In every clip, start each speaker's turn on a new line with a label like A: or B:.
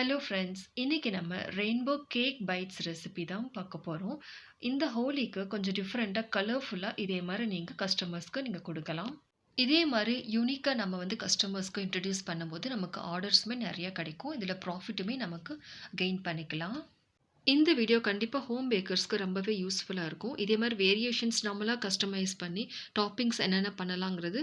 A: Hello friends இன்றைக்கி நம்ம rainbow cake bytes recipe தான் பார்க்க போகிறோம் இந்த ஹோலிக்கு கொஞ்சம் டிஃப்ரெண்ட்டாக கலர்ஃபுல்லாக இதே மாதிரி நீங்கள் கஸ்டமர்ஸ்க்கு நீங்கள் கொடுக்கலாம். இதே மாதிரி யூனிக்காக நம்ம வந்து கஸ்டமர்ஸ்க்கு இன்ட்ரடியூஸ் பண்ணும்போது நமக்கு ஆர்டர்ஸுமே நிறையா கிடைக்கும். இதில் ப்ராஃபிட்டுமே நமக்கு கெயின் பண்ணிக்கலாம். இந்த வீடியோ கண்டிப்பாக ஹோம் பேக்கர்ஸ்க்கு ரொம்பவே யூஸ்ஃபுல்லாக இருக்கும். இதே மாதிரி வேரியேஷன்ஸ் நம்மளாக கஸ்டமைஸ் பண்ணி டாப்பிங்ஸ் என்னென்ன பண்ணலாங்கிறது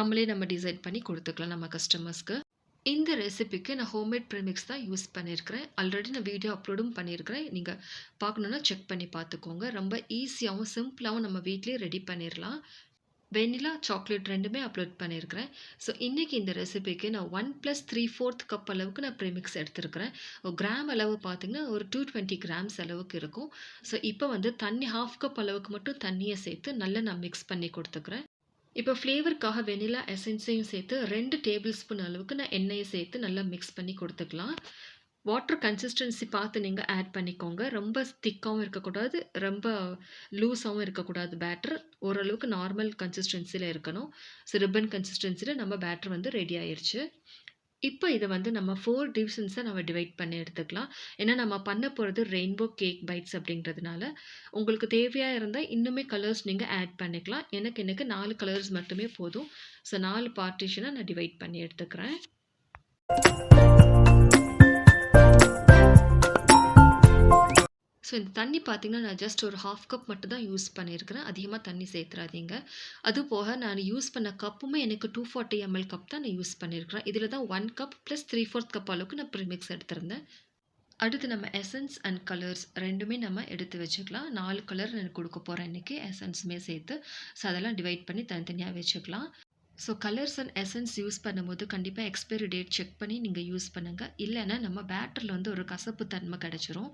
A: நம்மளே நம்ம டிசைட் பண்ணி கொடுத்துக்கலாம் நம்ம கஸ்டமர்ஸ்க்கு இந்த ரெசிபிக்கு நான் ஹோம்மேட் ப்ரிமிக்ஸ் தான் யூஸ் பண்ணியிருக்கிறேன் ஆல்ரெடி நான் வீடியோ அப்லோடும் பண்ணியிருக்கிறேன் நீங்கள் பார்க்கணுன்னா செக் பண்ணி பார்த்துக்கோங்க. ரொம்ப ஈஸியாகவும் சிம்பிளாகவும் நம்ம வீட்லேயே ரெடி பண்ணிடலாம் வெனிலா சாக்லேட் ரெண்டுமே அப்லோட் பண்ணியிருக்கிறேன் ஸோ இன்றைக்கி இந்த ரெசிபிக்கு நான் one plus three fourth cup அளவுக்கு நான் ப்ரிமிக்ஸ் எடுத்துருக்கிறேன். கிராம் அளவு பார்த்திங்கன்னா ஒரு டூ டுவெண்ட்டி கிராம்ஸ் அளவுக்கு இருக்கும். ஸோ இப்போ வந்து தண்ணி ஹாஃப் கப் அளவுக்கு மட்டும் தண்ணியை சேர்த்து நல்லா நான் மிக்ஸ் பண்ணி கொடுத்துக்கிறேன். இப்போ ஃப்ளேவருக்காக வெனிலா எசன்ஸையும் சேர்த்து ரெண்டு டேபிள் ஸ்பூன் அளவுக்கு நான் எண்ணெயை சேர்த்து நல்லா மிக்ஸ் பண்ணி கொடுத்துக்கலாம். வாட்டர் கன்சிஸ்டன்சி பார்த்து நீங்கள் ஆட் பண்ணிக்கோங்க. ரொம்ப திக்காகவும் இருக்கக்கூடாது ரொம்ப லூஸாகவும் இருக்கக்கூடாது பேட்டர் ஓரளவுக்கு நார்மல் கன்சிஸ்டன்சியில் இருக்கணும். ஸோ ரிப்பன் கன்சிஸ்டன்சியில் நம்ம பேட்டர் வந்து ரெடி ஆயிடுச்சு இப்போ இதை வந்து நம்ம ஃபோர் டிவிஷன்ஸை நம்ம டிவைட் பண்ணி எடுத்துக்கலாம். ஏன்னா நம்ம பண்ண போகிறது ரெயின்போ கேக் பைட்ஸ் அப்படின்றதுனால உங்களுக்கு தேவையாக இருந்தால் இன்னுமே கலர்ஸ் நீங்கள் ஆட் பண்ணிக்கலாம். எனக்கு எனக்கு நாலு கலர்ஸ் மட்டுமே போதும். ஸோ நாலு பார்ட்டிஷனை நான் டிவைட் பண்ணி எடுத்துக்கிறேன். ஸோ இந்த தண்ணி பார்த்திங்கன்னா நான் ஜஸ்ட் ஒரு ஹாஃப் கப் மட்டும் தான் யூஸ் பண்ணியிருக்கிறேன் அதிகமாக தண்ணி சேர்த்துறாதீங்க. அது போக நான் யூஸ் பண்ண கப்புமே எனக்கு டூ ஃபார்ட்டி எம்எல் கப் தான் நான் யூஸ் பண்ணியிருக்கிறேன் இதில் தான் one cup plus three fourth cup அளவுக்கு நான் ப்ரிமிக்ஸ் எடுத்திருந்தேன். அடுத்து நம்ம எசன்ஸ் அண்ட் கலர்ஸ் ரெண்டுமே நம்ம எடுத்து வச்சுக்கலாம். நாலு கலர் நான் கொடுக்க போகிறேன் இன்றைக்கி எசன்ஸுமே சேர்த்து. ஸோ அதெல்லாம் டிவைட் பண்ணி தனித்தனியாக வச்சுக்கலாம். So colours and essence use பண்ணும்போது கண்டிப்பாக எக்ஸ்பைரி டேட் செக் பண்ணி நீங்கள் யூஸ் பண்ணுங்கள் இல்லைன்னா நம்ம பேட்டரில் வந்து ஒரு கசப்பு தன்மை கிடச்சிரும்.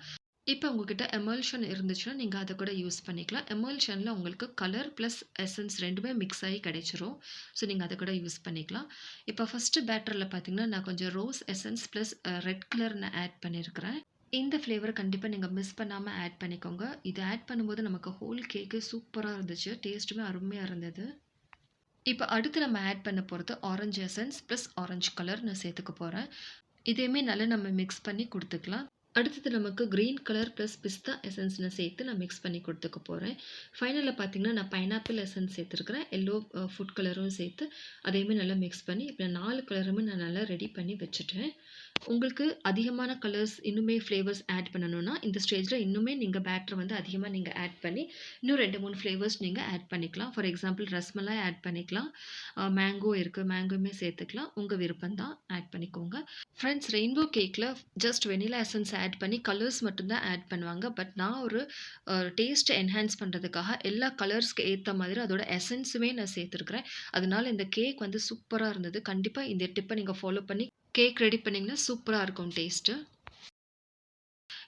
A: இப்போ உங்ககிட்ட எமல்ஷன் இருந்துச்சுன்னா நீங்கள் அதை கூட யூஸ் பண்ணிக்கலாம். எமல்ஷனில் உங்களுக்கு கலர் ப்ளஸ் எசன்ஸ் ரெண்டுமே மிக்ஸ் ஆகி கிடைச்சிரும். ஸோ நீங்கள் அதை கூட யூஸ் பண்ணிக்கலாம். இப்போ ஃபஸ்ட்டு பேட்டரில் பார்த்தீங்கன்னா நான் கொஞ்சம் rose essence plus red colour நான் ஆட் பண்ணியிருக்கிறேன் இந்த ஃப்ளேவரை கண்டிப்பாக நீங்கள் மிஸ் பண்ணாமல் ஆட் பண்ணிக்கோங்க. இது ஆட் பண்ணும்போது நமக்கு ஹோல் கேக்கு சூப்பராக இருந்துச்சு. டேஸ்ட்டுமே அருமையாக இருந்தது. இப்போ அடுத்து நம்ம ஆட் பண்ண போகிறது orange essence plus orange colour நான் சேர்த்துக்க போகிறேன் இதையுமே நல்லா நம்ம மிக்ஸ் பண்ணி கொடுத்துக்கலாம். அடுத்தது நமக்கு க்ரீன் கலர் ப்ளஸ் பிஸ்தா எசன்ஸ் சேர்த்து நான் மிக்ஸ் பண்ணி கொடுத்துக்க போகிறேன் ஃபைனலில் பார்த்தீங்கன்னா நான் பைனாப்பிள் எசன்ஸ் சேர்த்துருக்கிறேன். எல்லோ ஃபுட் கலரும் சேர்த்து அதையுமே நல்லா மிக்ஸ் பண்ணி இப்போ நாலு கலருமே நான் நல்லா ரெடி பண்ணி வச்சுட்டேன். உங்களுக்கு அதிகமான கலர்ஸ் இன்னுமே ஃப்ளேவர்ஸ் ஆட் பண்ணணும்னா இந்த ஸ்டேஜில் இன்னுமே நீங்கள் பேட்டர் வந்து அதிகமாக நீங்கள் ஆட் பண்ணி இன்னும் ரெண்டு மூணு ஃப்ளேவர்ஸ் நீங்கள் ஆட் பண்ணிக்கலாம். ஃபார் எக்ஸாம்பிள் ரஸ்மலாய் ஆட் பண்ணிக்கலாம். மேங்கோ இருக்குது மேங்கோமே சேர்த்துக்கலாம். உங்கள் விருப்பம் தான் ஆட் பண்ணிக்கோங்க ஃப்ரெண்ட்ஸ் ரெயின்போ கேக்கில் ஜஸ்ட் வெனிலா எசன்ஸ் ஆட் பண்ணி கலர்ஸ் மட்டும்தான் ஆட் பண்ணுவாங்க. பட் நான் ஒரு டேஸ்ட்டை என்ஹான்ஸ் பண்ணுறதுக்காக எல்லா கலர்ஸ்க்கு ஏற்ற மாதிரி அதோட எசன்ஸுமே நான் சேர்த்துருக்குறேன். அதனால் இந்த கேக் வந்து சூப்பராக இருந்தது. கண்டிப்பாக இந்த டிப்பை நீங்கள் ஃபாலோ பண்ணி கேக் ரெடி பண்ணிங்கன்னா சூப்பராக இருக்கும் டேஸ்ட்டு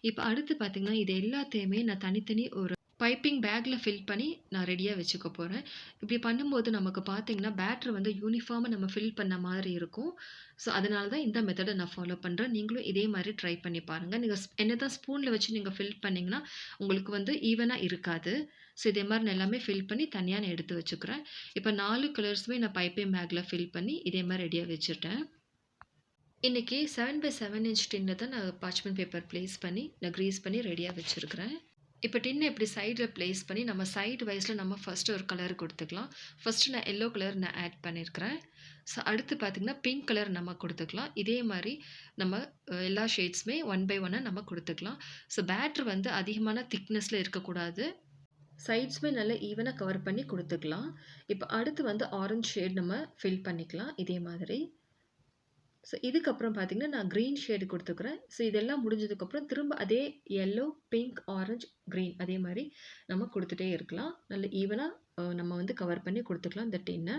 A: இப்போ அடுத்து பார்த்திங்கன்னா இது எல்லாத்தையுமே நான் தனித்தனி ஒரு பைப்பிங் பேக்கில் ஃபில் பண்ணி நான் ரெடியாக வச்சுக்க போகிறேன் இப்படி பண்ணும்போது நமக்கு பார்த்திங்கன்னா பேட்ரு வந்து யூனிஃபார்மாக நம்ம ஃபில் பண்ண மாதிரி இருக்கும். ஸோ அதனால தான் இந்த மெத்தடை நான் ஃபாலோ பண்ணுறேன் நீங்களும் இதே மாதிரி ட்ரை பண்ணி பாருங்கள் நீங்கள் என்ன தான் ஸ்பூனில் வச்சு நீங்கள் ஃபில் பண்ணிங்கன்னா உங்களுக்கு வந்து ஈவனாக இருக்காது. ஸோ இதே மாதிரி நான் எல்லாமே ஃபில் பண்ணி தனியாக நான் எடுத்து வச்சுக்கிறேன். இப்போ நாலு கலர்ஸுமே நான் பைப்பிங் பேக்கில் ஃபில் பண்ணி இதே மாதிரி ரெடியாக வச்சுட்டேன். இன்றைக்கி செவன் பை செவன் இன்ச் டின்னை தான் நான் பார்ச்மெண்ட் பேப்பர் ப்ளேஸ் பண்ணி நான் க்ரீஸ் பண்ணி ரெடியாக வச்சுருக்கிறேன். இப்போ டின்னை இப்படி சைடில் ப்ளேஸ் பண்ணி நம்ம சைடு வைஸில் நம்ம ஃபஸ்ட்டு ஒரு கலர் கொடுத்துக்கலாம். ஃபஸ்ட்டு நான் எல்லோ கலர் நான் ஆட் பண்ணியிருக்கிறேன் ஸோ அடுத்து பார்த்திங்கன்னா பிங்க் கலர் நம்ம கொடுத்துக்கலாம். இதே மாதிரி நம்ம எல்லா ஷேட்ஸுமே ஒன் பை ஒன்னாக நம்ம கொடுத்துக்கலாம். ஸோ பேட்ரு வந்து அதிகமான திக்னஸில் இருக்கக்கூடாது. சைட்ஸுமே நல்லா ஈவனாக கவர் பண்ணி கொடுத்துக்கலாம். இப்போ அடுத்து வந்து ஆரஞ்ச் ஷேட் நம்ம ஃபில் பண்ணிக்கலாம். இதே மாதிரி. ஸோ இதுக்கப்புறம் பார்த்திங்கன்னா நான் க்ரீன் ஷேடு கொடுத்துக்கிறேன். ஸோ இதெல்லாம் முடிஞ்சதுக்கப்புறம் திரும்ப அதே எல்லோ பிங்க் ஆரஞ்ச் க்ரீன் அதே மாதிரி நம்ம கொடுத்துட்டே இருக்கலாம். நல்ல ஈவனாக நம்ம வந்து கவர் பண்ணி கொடுத்துக்கலாம் இந்த டின்னை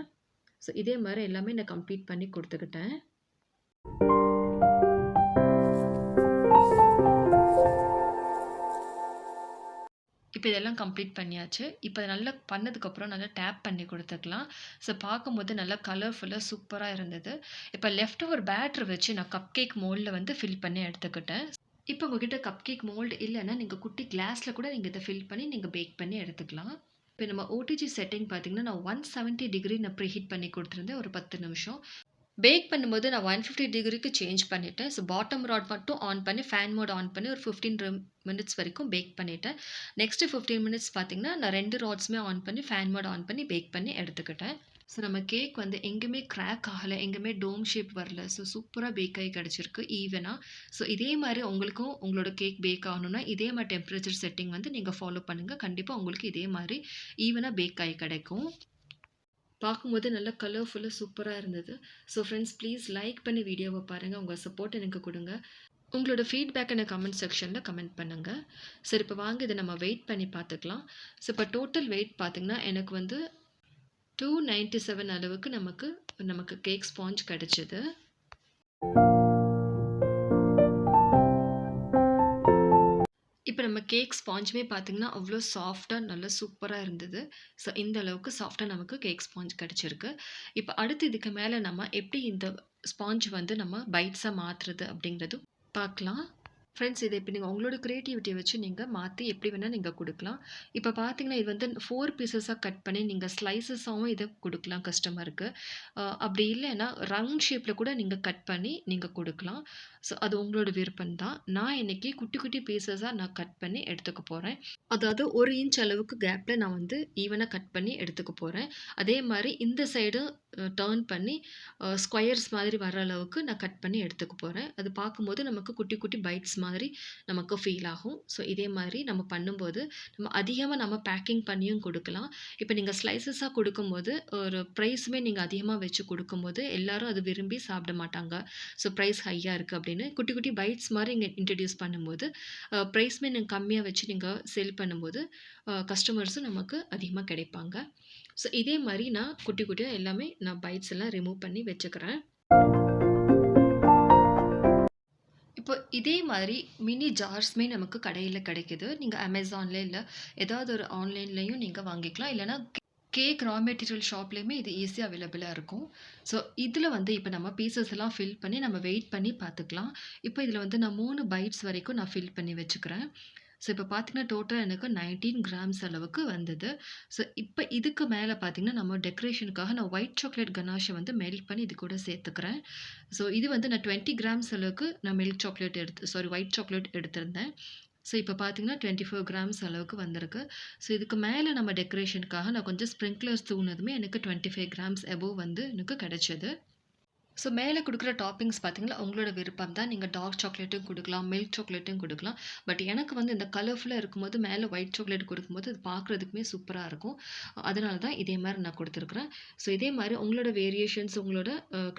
A: ஸோ இதே மாதிரி எல்லாமே நான் கம்ப்ளீட் பண்ணி கொடுத்துக்கிட்டேன். இப்போ இதெல்லாம் கம்ப்ளீட் பண்ணியாச்சு. இப்போ நல்லா பண்ணதுக்கப்புறம் நல்லா டேப் பண்ணி கொடுத்துக்கலாம். ஸோ பார்க்கும்போது நல்லா கலர்ஃபுல்லாக சூப்பராக இருந்தது. இப்போ லெஃப்ட் ஓவர் பேட்டர் வச்சு நான் கப் கேக் மோல்டில் வந்து ஃபில் பண்ணி எடுத்துக்கிட்டேன். இப்போ உங்ககிட்ட கப் கேக் மோல்டு இல்லைன்னா நீங்கள் குட்டி கிளாஸில் கூட நீங்கள் இதை ஃபில் பண்ணி நீங்கள் பேக் பண்ணி எடுத்துக்கலாம். இப்போ நம்ம ஓடிஜி செட்டிங் பார்த்தீங்கன்னா நான் ஒன் செவன்ட்டி டிகிரி நான் ப்ரீஹீட் பண்ணி கொடுத்துருந்தேன் ஒரு பத்து நிமிஷம். பேக் பண்ணும்போது நான் 150 டிகிரிக்கு சேஞ்ச் பண்ணிவிட்டேன் ஸோ பாட்டம் ராட் மட்டும் ஆன் பண்ணி, ஃபேன் மோட் ஆன் பண்ணி ஒரு ஃபிஃப்டீன் மினிட்ஸ் வரைக்கும் பேக் பண்ணிவிட்டேன் நெக்ஸ்ட்டு ஃபிஃப்டீன் மினிட்ஸ் பார்த்தீங்கன்னா, நான் ரெண்டு ராட்ஸுமே ஆன் பண்ணி, ஃபேன் மோட் ஆன் பண்ணி பேக் பண்ணி எடுத்துக்கிட்டேன். ஸோ நம்ம கேக் வந்து எங்கேயுமே க்ராக் ஆகலை எங்கேயுமே டோம் ஷேப் வரல. ஸோ சூப்பராக பேக் ஆகி கிடச்சிருக்கு ஈவனாக ஸோ இதே மாதிரி உங்களுக்கும் உங்களோட கேக் பேக் ஆகணும்னா, இதே மாதிரி டெம்பரேச்சர் செட்டிங் வந்து நீங்கள் ஃபாலோ பண்ணுங்கள் கண்டிப்பாக உங்களுக்கு இதே மாதிரி ஈவனாக பேக் ஆகி கிடைக்கும். பார்க்கும்போது நல்லா கலர்ஃபுல்லாக சூப்பராக இருந்தது. ஸோ ஃப்ரெண்ட்ஸ் ப்ளீஸ் லைக் பண்ணி வீடியோவை பாருங்கள் உங்கள் சப்போர்ட் எனக்கு கொடுங்க. உங்களோட ஃபீட்பேக் எனக்கு கமெண்ட் செக்ஷனில் கமெண்ட் பண்ணுங்கள் சரி இப்போ வாங்க. இதை நம்ம வெயிட் பண்ணி பார்த்துக்கலாம். ஸோ இப்போ டோட்டல் வெயிட் பார்த்திங்கன்னா எனக்கு வந்து 297 அளவுக்கு நமக்கு நமக்கு கேக் ஸ்பாஞ்ச் கிடச்சிது. இப்போ நம்ம கேக் ஸ்பாஞ்சுமே பார்த்திங்கன்னா அவ்வளோ சாஃப்டாக நல்லா சூப்பராக இருந்தது. ஸோ இந்த அளவுக்கு சாஃப்டாக நமக்கு கேக் ஸ்பாஞ்ச் கிடச்சிருக்கு இப்போ அடுத்து இதுக்கு மேலே நம்ம எப்படி இந்த ஸ்பாஞ்ச் வந்து நம்ம பைட்ஸாக மாற்றுறது அப்படிங்கிறதும் பார்க்கலாம். ஃப்ரெண்ட்ஸ் இதை இப்போ நீங்கள் உங்களோட க்ரியேட்டிவிட்டியை வச்சு நீங்கள் மாற்றி எப்படி வேணால் நீங்கள் கொடுக்கலாம். இப்போ பார்த்தீங்கன்னா, இது வந்து ஃபோர் பீசஸாக கட் பண்ணி நீங்கள் ஸ்லைசஸாகவும் இதை கொடுக்கலாம் கஸ்டமருக்கு. அப்படி இல்லைன்னா ரவுண்ட் ஷேப்பில் கூட நீங்கள் கட் பண்ணி நீங்கள் கொடுக்கலாம். ஸோ அது உங்களோட விருப்பம் தான். நான் இன்றைக்கி குட்டி குட்டி பீசஸாக நான் கட் பண்ணி எடுத்துக்க போகிறேன் அதாவது ஒரு இன்ச் அளவுக்கு கேப்பில் நான் வந்து ஈவனாக கட் பண்ணி எடுத்துக்க போகிறேன் அதே மாதிரி இந்த சைடு டேர்ன் பண்ணி ஸ்கொயர்ஸ் மாதிரி வர அளவுக்கு நான் கட் பண்ணி எடுத்துக்க போகிறேன் அது பார்க்கும்போது நமக்கு குட்டி குட்டி பைட்ஸ் மாதிரி மாதிரி நமக்கு ஃபீல் ஆகும். ஸோ இதே மாதிரி நம்ம பண்ணும்போது, நம்ம அதிகமாக நம்ம பேக்கிங் பண்ணியும் கொடுக்கலாம் இப்போ நீங்கள் ஸ்லைசஸாக கொடுக்கும்போது ஒரு ப்ரைஸுமே நீங்கள் அதிகமாக வச்சு கொடுக்கும்போது எல்லாரும் அது விரும்பி சாப்பிட மாட்டாங்க. ஸோ ப்ரைஸ் ஹையாக இருக்குது அப்படின்னு. குட்டி குட்டி பைட்ஸ் மாதிரி இங்கே இன்ட்ரடியூஸ் பண்ணும்போது, ப்ரைஸுமே நீங்கள் கம்மியாக வச்சு நீங்கள் சேல் பண்ணும்போது, கஸ்டமர்ஸும் நமக்கு அதிகமாக கிடைப்பாங்க. ஸோ இதே மாதிரி நான் குட்டி குட்டியாக எல்லாமே நான் பைட்ஸ் எல்லாம் ரிமூவ் பண்ணி வச்சுக்கிறேன். இதே மாதிரி மினி ஜார்ஸுமே நமக்கு கடையில் கிடைக்குது. நீங்கள் Amazonல இல்லை ஏதாவது ஒரு ஆன்லைன்லேயும் நீங்கள் வாங்கிக்கலாம். இல்லைனா கேக் ரா மெட்டீரியல் ஷாப்லேயுமே இது ஈஸியாக அவைலபிளாக இருக்கும். ஸோ இதில் வந்து இப்போ நம்ம பீசஸ் எல்லாம் ஃபில் பண்ணி நம்ம வெயிட் பண்ணி பார்த்துக்கலாம். இப்போ இதில் வந்து நான் மூணு பைட்ஸ் வரைக்கும் நான் ஃபில் பண்ணி வச்சுக்கிறேன். ஸோ இப்போ பார்த்தீங்கன்னா, டோட்டல் எனக்கு 19 கிராம்ஸ் அளவுக்கு வந்தது. ஸோ இப்போ இதுக்கு மேலே பார்த்தீங்கன்னா, நம்ம டெக்கரேஷனுக்காக நான் ஒயிட் சாக்லேட் கனாஷை வந்து மெல்ட் பண்ணி இது கூட சேர்த்துக்கிறேன். ஸோ இது வந்து நான் 20 கிராம்ஸ் அளவுக்கு நான் மில்க் சாக்லேட் எடுத்து சாரி ஒயிட் சாக்லேட் எடுத்திருந்தேன். ஸோ இப்போ பார்த்தீங்கன்னா, 24 கிராம்ஸ் அளவுக்கு வந்திருக்கு. ஸோ இதுக்கு மேலே நம்ம டெக்கரேஷனுக்காக நான் கொஞ்சம் ஸ்ப்ரிங்க்லர்ஸ் தூணதுமே எனக்கு 25 கிராம்ஸ் அபோவ் வந்து எனக்கு கிடச்சிது ஸோ மேலே கொடுக்குற டாப்பிங்ஸ் பார்த்தீங்கன்னா, உங்களோட விருப்பம் தான். நீங்கள் டார்க் சாக்லேட்டும் கொடுக்கலாம் மில்க் சாக்லேட்டும் கொடுக்கலாம் பட் எனக்கு வந்து இந்த கலர்ஃபுல்லாக இருக்கும்போது, மேலே ஒயிட் சாக்லேட் கொடுக்கும்போது அது பார்க்குறதுக்குமே சூப்பராக இருக்கும். அதனால தான் இதே மாதிரி நான் கொடுத்துருக்குறேன் ஸோ இதே மாதிரி உங்களோட வேரியேஷன்ஸ் உங்களோட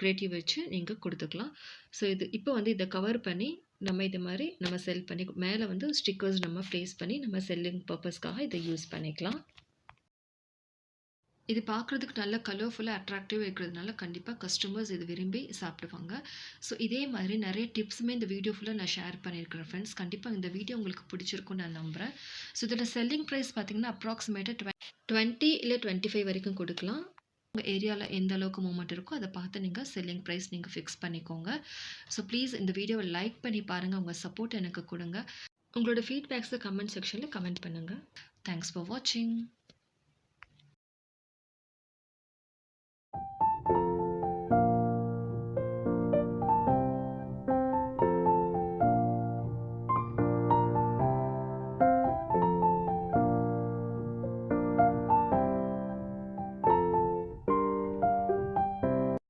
A: க்ரியேட்டிவ் வச்சு நீங்கள் கொடுத்துக்கலாம் ஸோ இது இப்போ வந்து இதை கவர் பண்ணி, நம்ம இது மாதிரி நம்ம செல் பண்ணி மேலே வந்து ஸ்டிக்கர்ஸ் நம்ம ப்ளேஸ் பண்ணி நம்ம செல்லிங் பர்பஸ்க்காக இதை யூஸ் பண்ணிக்கலாம். இது பார்க்குறதுக்கு நல்ல கலர்ஃபுல்லாக அட்ராக்டிவாக இருக்கிறதுனால கண்டிப்பாக கஸ்டமர்ஸ் இது விரும்பி சாப்பிடுவாங்க. ஸோ இதே மாதிரி நிறைய டிப்ஸுமே இந்த வீடியோ ஃபுல்லாக நான் ஷேர் பண்ணியிருக்கிறேன் ஃப்ரெண்ட்ஸ். கண்டிப்பாக இந்த வீடியோ உங்களுக்கு பிடிச்சிருக்கும்னு நான் நம்புறேன். ஸோ இதோட செல்லிங் பிரைஸ் பார்த்தீங்கன்னா, அப்ராக்ஸிமேட்டா ட்வெ 20 இல்ல 25 வரைக்கும் கொடுக்கலாம் உங்கள் ஏரியாவில் எந்த அளவுக்கு மூமெண்ட் இருக்கோ, அதை பார்த்து நீங்கள் செல்லிங் ப்ரைஸ் நீங்கள் ஃபிக்ஸ் பண்ணிக்கோங்க. ஸோ ப்ளீஸ் இந்த வீடியோவை லைக் பண்ணி பாருங்கள் உங்கள் சப்போர்ட் எனக்கு கொடுங்க உங்களோட ஃபீட்பேக்ஸை கமெண்ட் செக்ஷனில் கமெண்ட் பண்ணுங்கள் தேங்க்ஸ் ஃபார் வாட்சிங்.